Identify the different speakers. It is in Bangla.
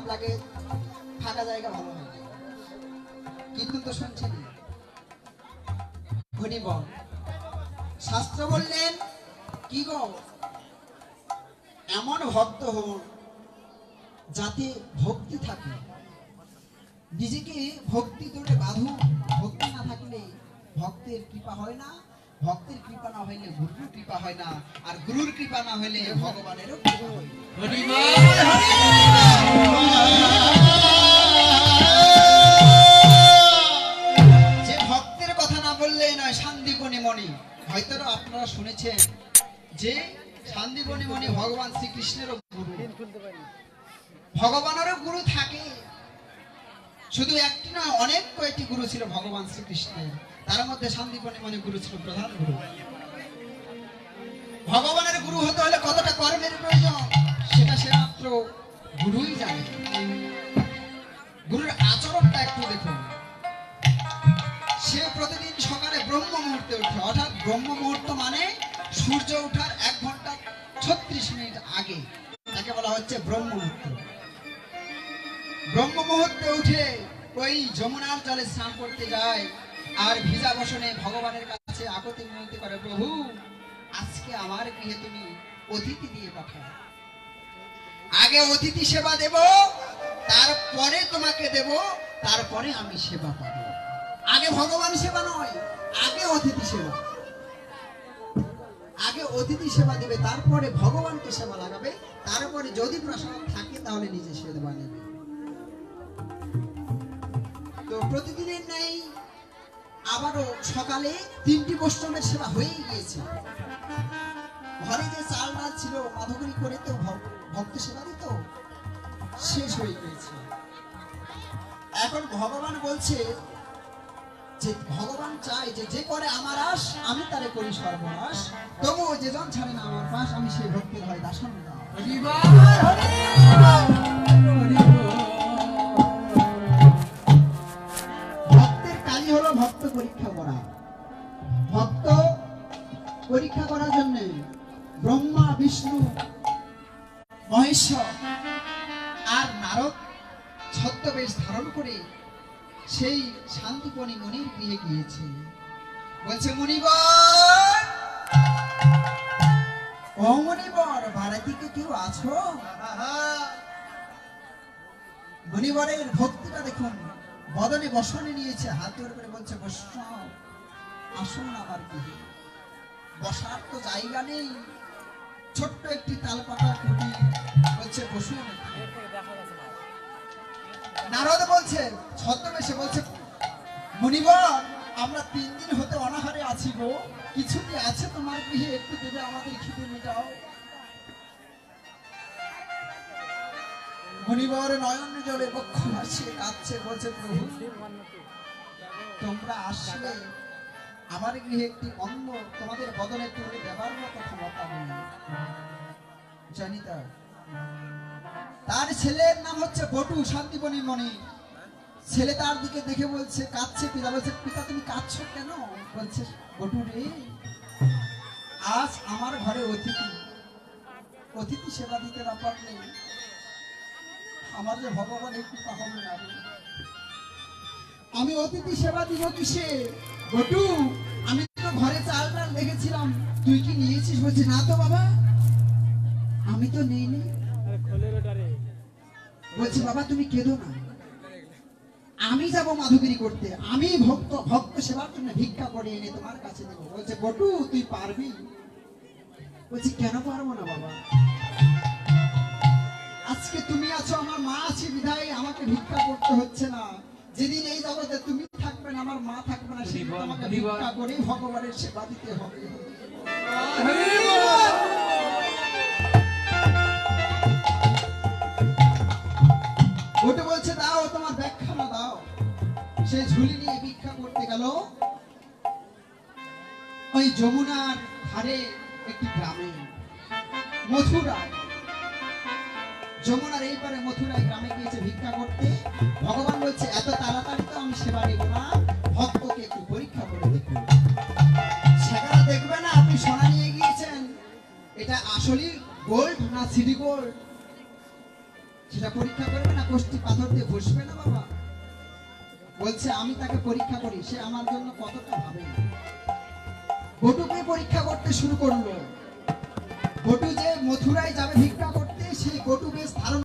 Speaker 1: খারাপ লাগে, ফাঁকা জায়গা ভালো হয় কীর্তন তো শুনছেন ঘনিব শাস্ত্র বললেন, কি গো? এমন ভক্ত হন যাতে ভক্তি থাকে। নিজেকে ভক্তি ধরে বাঁধু ভক্তি না থাকলে ভক্তের কৃপা হয় না। ভক্তের কৃপা না হইলে গুরুর কৃপা হয় না, আর গুরুর কৃপা না হইলে ভগবানেরও কৃপা হয় যে ভক্তের কথা না বললে নয় মণি। হয়তো আপনারা শুনেছেন যে শান্তিবনি মণি ভগবান শ্রীকৃষ্ণেরও ভগবানেরও গুরু থাকে। শুধু একটি না, অনেক কয়েকটি গুরু ছিল ভগবান শ্রীকৃষ্ণের। তার মধ্যে শান্তিপনি মনে গুরু ছিল প্রধান গুরু। ভগবানের গুরু হতে হলে কতটা কর্মের প্রয়োজন, সেটা সে মাত্র গুরুই জানে। গুরুর আচরণটা একটু দেখুন। সে প্রতিদিন সকালে ব্রহ্ম মুহূর্তে উঠে অর্থাৎ ব্রহ্ম মুহূর্ত মানে সূর্য ওঠার এক ঘণ্টা ছত্রিশ মিনিট আগে, তাকে বলা হচ্ছে ব্রহ্ম মুহূর্ত। ব্রহ্ম উঠে ওই যমুনার জলে স্নান করতে যায়। আর ভিজা বসনে ভগবানের কাছে আকতি মিনতি করে, প্রভু, আজকে আমার গৃহে তুমি অতিথি দিয়ে পাঠাও। আগে অতিথি সেবা দেব, তারপরে তোমাকে দেব, তারপরে আমি সেবা পাবো। আগে ভগবান সেবা নয়, আগে অতিথি সেবা। আগে অতিথি সেবা দেবে, তারপরে ভগবানকে সেবা লাগাবে, তারপরে যদি প্রসাদ থাকে, তাহলে নিজে সেবা নেবে। তো প্রতিদিনের নেই আবারও সকালে তিনটি বৈষ্ণবের সেবা হয়ে গিয়েছে। ঘরে যে চাল ডাল ছিল মাধবরী করে তো ভক্ত সেবা দিত শেষ হয়ে গিয়েছে। এখন ভগবান বলছে যে, ভগবান চায় যে যে করে আমার আশ, আমি তারে করি সর্বনাশ। তবুও যে জন ছাড়ে না আমার পাশ, আমি সেই ভক্তির হয় দাসন দাও ব্রহ্মা, বিষ্ণু মহেশ্বর আর নারদ ছদ্মবেশ ধারণ করে সেই শান্তিপণি মনির গৃহে গিয়েছে। বলছে মনিবর ও মনিবর বাড়িতে কেউ আছো? মনিবরের ভক্তিটা দেখুন, বদনে বসনে নিয়েছে, হাত জোর করে বলছে বৈষ্ণব আসুন আমার গৃহে। বসার তো জায়গা নেই। ছোট্ট একটি তালপাতা কুটি বলছে, বসুন নারদ বলছে, ছদ্মবেশে বলছে মুনিবর আমরা তিন দিন হতে অনাহারে আছি গো। কিছু কি আছে তোমার গৃহে, একটু দেবে আমাদের খিদে মেটাও। মুনিবর নয়ন জলে বক্ষ ভাসিয়ে কাঁদছে, বলছে, প্রভু, তোমরা আসলে আমার গৃহে একটি অন্ন তোমাদের বদলে তুলে দেবার মতো ক্ষমতা নেই। জানি তা তার ছেলের নাম হচ্ছে বটু, শান্তিবনী মণি। ছেলে তার দিকে দেখে বলছে, কাঁদছে পিতা, বলছে, পিতা, তুমি কাঁদছো কেন? বলছে, বটু রে, আজ আমার ঘরে অতিথি। অতিথি সেবা দিতে না পারলে আমার যে ভগবানের কৃপা হবে না আমি অতিথি সেবা দিব কিসে? বটু আমি তো ঘরে চাল ডাল দেখেছিলাম তুই কি নিয়েছিস? বলছি না তো বাবা আমি তো নেই নি বলছি বাবা তুমি কেঁদো না। আমি যাব মাধুগিরি করতে। আমি ভক্ত ভক্ত সেবার জন্য ভিক্ষা করে এনে তোমার কাছে দেবো। বলছে বটু তুই পারবি? বলছি কেন পারব না বাবা? আজকে তুমি আছো আমার মা আছে বিধায় আমাকে ভিক্ষা করতে হচ্ছে না। যেদিন এই জগতে তুমি থাকবে না আমার মা থাকবে না সেদিন তোমাকে
Speaker 2: হরিবল।
Speaker 1: ভিক্ষা করেই ভগবানের সেবা দিতে হবে। ওটা বলছে দাও তোমার ব্যাখ্যাটা দাও। সে ঝুলি নিয়ে ভিক্ষা করতে গেল। ওই যমুনার ধারে একটি গ্রামে মথুরায় যমুনার এই পারে মথুরায় গ্রামে গিয়েছে ভিক্ষা করতে। ভগবান বলছে, এত তাড়াতাড়ি তো আমি সেবা নেব না। ভক্তকে একটু পরীক্ষা করে দেখুন। সেখানে দেখবে না, আপনি সোনা নিয়ে গিয়েছেন। এটা আসলেই গোল্ড না সিডি গোল্ড সেটা পরীক্ষা করবে না, কোষ্টি পাথর দিয়ে বসবে না বাবা? বলছে, আমি তাকে পরীক্ষা করি, সে আমার জন্য কতটা ভাবে বটুকে পরীক্ষা করতে শুরু করল। বটু যে মথুরায় যাবে ভিক্ষা সেই বটু বেশ ধারণ